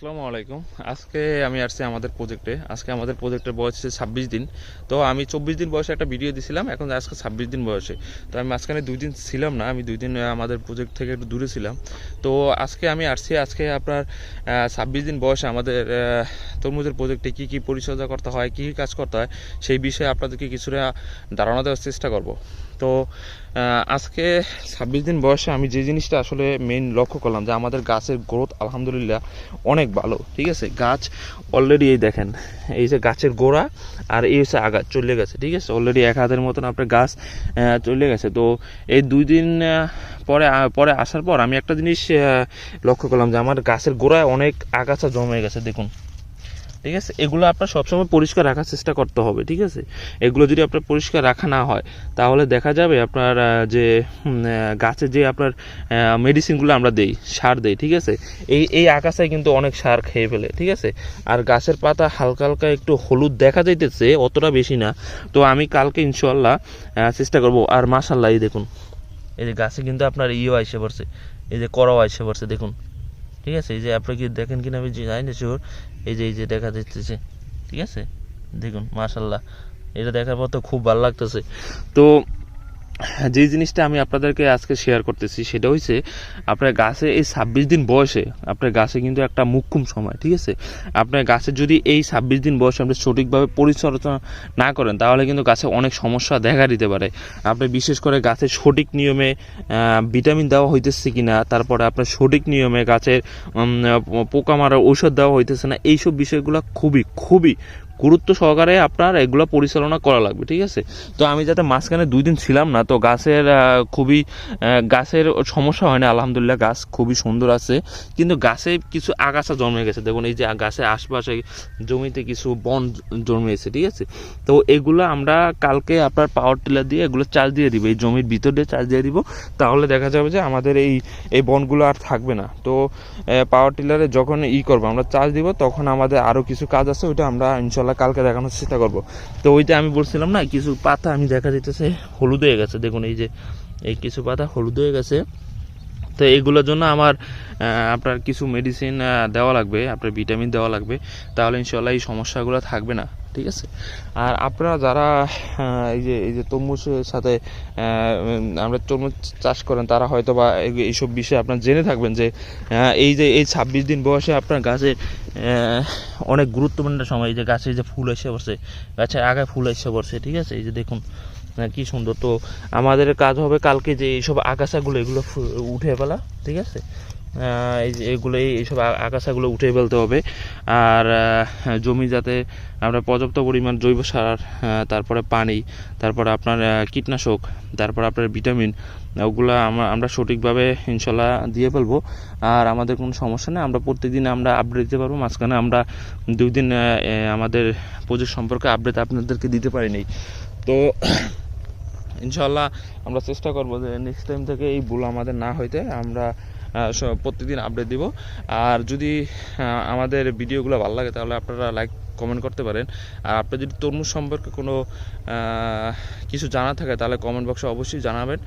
আসসালামু আলাইকুম। আজকে আমি আসছি আমাদের প্রজেক্টে আজকে আমাদের প্রজেক্টের বয়স হচ্ছে ছাব্বিশ দিন। তো আমি চব্বিশ দিন বয়সে একটা ভিডিও দিছিলাম, এখন আজকে ছাব্বিশ দিন বয়সে। তো আমি মাঝখানে দুই দিন ছিলাম না, আমি দুই দিন আমাদের প্রজেক্ট থেকে একটু দূরে ছিলাম। তো আজকে আমি আসছি, আজকে আপনার ছাব্বিশ দিন বয়সে আমাদের তরমুজের প্রজেক্টে কী কী পরিচর্যা করতে হয় কী কাজ করতে হয়, সেই বিষয়ে আপনাদেরকে কিছুটা ধারণা দেওয়ার চেষ্টা করব। তো আজকে ছাব্বিশ দিন বয়সে আমি যে জিনিসটা আসলে মেইন লক্ষ্য করলাম যে আমাদের গাছের গ্রোথ আলহামদুলিল্লাহ অনেক ভালো, ঠিক আছে? গাছ অলরেডি এই দেখেন, এই যে গাছের গোড়া আর এই হচ্ছে আগা, চলে গেছে, ঠিক আছে? অলরেডি এক হাতের মতন আপনার গাছ চলে গেছে। তো এই দুই দিন পরে পরে আসার পর আমি একটা জিনিস লক্ষ্য করলাম যে আমার গাছের গোড়ায় অনেক আগাছা জমে গেছে, দেখুন। ঠিক আছে? এগুলো আপনার সবসময় পরিষ্কার রাখার চেষ্টা করতে হবে, ঠিক আছে? এগুলো যদি আপনার পরিষ্কার রাখা না হয়, তাহলে দেখা যাবে আপনার যে গাছে যে আপনার মেডিসিনগুলো আমরা দেই, সার দেই, ঠিক আছে? এই এই আকাশায় কিন্তু অনেক সার খেয়ে ফেলে, ঠিক আছে? আর গাছের পাতা হালকা হালকা একটু হলুদ দেখা যাইতেছে, অতটা বেশি না। তো আমি কালকে ইনশাল্লাহ চেষ্টা করব। আর মাসাল্লাহ এই দেখুন, এই যে গাছে কিন্তু আপনার ইও আইসে পড়ছে, এই যে করও আইসে পড়ছে, দেখুন। ঠিক আছে? এই যে আপনি কি দেখেন কিনা আমি জানি না শিওর এই যে এই যে দেখা যাচ্ছে ঠিক আছে? দেখুন মাশাল্লাহ এটা দেখার পর তো খুব ভালো লাগতেছে। তো যে জিনিসটা আমি আপনাদেরকে আজকে শেয়ার করতেছি, সেটা হচ্ছে আপনার গাছে এই ছাব্বিশ দিন বয়সে, আপনার গাছে কিন্তু একটা মুখ্যম সময়, ঠিক আছে? আপনার গাছে যদি এই ছাব্বিশ দিন বয়সে আপনি সঠিকভাবে পরিচর্যা না করেন, তাহলে কিন্তু গাছে অনেক সমস্যা দেখা দিতে পারে। আপনি বিশেষ করে গাছের সঠিক নিয়মে ভিটামিন দেওয়া হইতেছে কি না তারপরে আপনার সঠিক নিয়মে গাছের পোকা মারার ঔষধ দেওয়া হইতেছে না, এইসব বিষয়গুলো খুবই খুবই গুরুত্ব সহকারে আপনার এগুলো পরিচালনা করা লাগবে, ঠিক আছে? তো আমি যাতে মাঝখানে দুই দিন ছিলাম না, তো গাছের খুবই গাছের সমস্যা হয় না, আলহামদুলিল্লাহ গাছ খুবই সুন্দর আছে। কিন্তু গাছে কিছু আগাছা জন্মে গেছে, দেখুন এই যে গাছের আশপাশে জমিতে কিছু বন জন্মেছে, ঠিক আছে? তো এগুলো আমরা কালকে আপনার পাওয়ার টিলার দিয়ে এগুলো চার্জ দিয়ে দিব, এই জমির ভিতর দিয়ে চার্জ দিয়ে দিব। তাহলে দেখা যাবে যে আমাদের এই এই বনগুলো আর থাকবে না। তো পাওয়ার টিলারে যখন ই করব, আমরা চার্জ দিব, তখন আমাদের আরও কিছু কাজ আছে, ওইটা আমরা ইনশাল্লাহ কালকে দেখানোর চেষ্টা করব। তো ওইটা আমি বলছিলাম না, কিছু পাতা আমি দেখা যেতেছে হলুদ হয়ে গেছে। দেখুন, এই যে, এই কিছু পাতা হলুদ হয়ে গেছে। তো এগুলোর জন্য আমার আপনার কিছু মেডিসিন দেওয়া লাগবে, আপনার ভিটামিন দেওয়া লাগবে। তাহলে ইনশাল্লাহ এই সমস্যাগুলো থাকবে না। ঠিক আছে? আর আপনারা যারা এই যে এই যে তরমুজের সাথে আমরা তরমুজ চাষ করেন, তারা হয়তো বা এইসব বিষয়ে আপনার জেনে থাকবেন যে এই যে, এই ছাব্বিশ দিন বয়সে আপনার গাছে অনেক গুরুত্বপূর্ণ সময়, এই যে গাছে যে ফুল এসে পড়ছে গাছের আগায় ফুল এসে পড়ছে, ঠিক আছে? এই যে দেখুন কি সুন্দর। তো আমাদের কাজ হবে কালকে যে এইসব আগাছাগুলো, এগুলো উঠে ফেলা, ঠিক আছে? এই যে এগুলো এইসব আগাছাগুলো উঠে ফেলতে হবে। আর জমি যাতে আমরা পর্যাপ্ত পরিমাণ জৈব সার তারপরে পানি, তারপরে আপনার কীটনাশক, তারপর আপনার ভিটামিন, ওগুলো আমরা আমরা সঠিকভাবে ইনশাল্লাহ দিয়ে ফেলব। আর আমাদের কোনো সমস্যা নেই, আমরা প্রত্যেকদিন আমরা আপডেট দিতে পারব। মাঝখানে আমরা দুই দিন আমাদের প্রজেক্ট সম্পর্কে আপডেট আপনাদেরকে দিতে পারিনি। তো ইনশাল্লাহ আমরা চেষ্টা করব যে নেক্সট টাইম থেকে এই ভুল আমাদের না হইতে আমরা প্রত্যেকদিন আপডেট দিব। আর যদি আমাদের ভিডিওগুলো ভালো লাগে, তাহলে আপনারা লাইক কমেন্ট করতে পারেন। আর আপনার যদি তরমুজ সম্পর্কে কোনো কিছু জানা থাকে, তাহলে কমেন্ট বক্সে অবশ্যই জানাবেন।